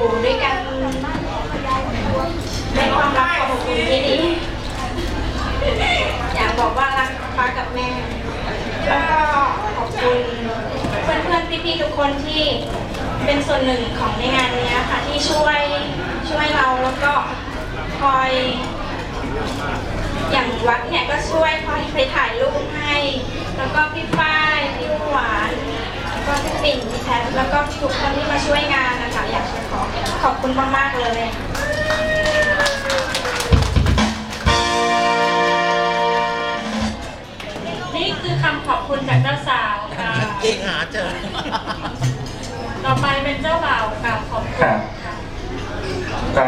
อยู่ด้วยกันในความรักความอบอุ่นที่ดีอยากบอกว่ารักป้ากับแม่แล้วก็ขอบคุณเพื่อนๆพี่ๆทุกคนที่เป็นส่วนหนึ่งของในงานนี้ค่ะที่ช่วยช่วยเราแล้วก็คอยอย่างวัดเนี่ยก็ช่วยคอยไปถ่ายรูปให้ แล้วก็พี่ฝ้ายพี่หวานแล้วก็พี่ปิ่นพี่แพทแล้วก็ทุกคนที่ ขอขอบคุณมากๆเลยนี่คือคำขอบคุณจากเจ้าสาวค่ะจริงหาเจอ ต่อไปเป็นเจ้าบ่าวกล่าวขอบคุครัณบ ค่ะ ก็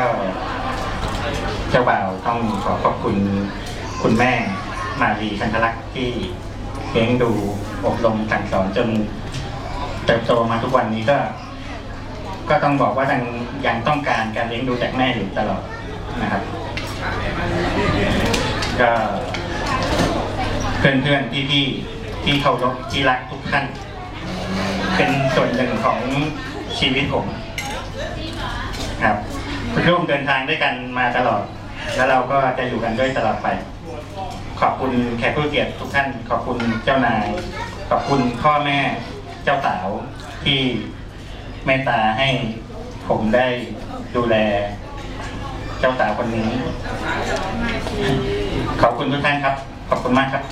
เจ้าบ่าวต้องขอขอบคุณคุณแม่มารีคันธลักษณ์ที่เลี้ยงดูอบรมสั่งสอนจนเติบโตมาทุกวันนี้ก็ ก็ต้องบอกว่ายังยังต้องการการเลี้ยงดูจากแม่อยู่ตลอดนะครับก็เพื่อนเพื่อนพี่พี่ที่เคารพที่รักทุกท่าน เป็นส่วนหนึ่งของชีวิตผมครับร่วมเดินทางด้วยกันมาตลอด แล้วเราก็จะอยู่กันด้วยตลอดไป ขอบคุณแขกผู้เกียรติทุกท่าน ขอบคุณเจ้านาย ขอบคุณพ่อแม่เจ้าสาวที่ เมตตาให้ผมได้ดูแลเจ้าสาวคนนี้ ขอบคุณทุกท่านครับ ขอบคุณมากครับ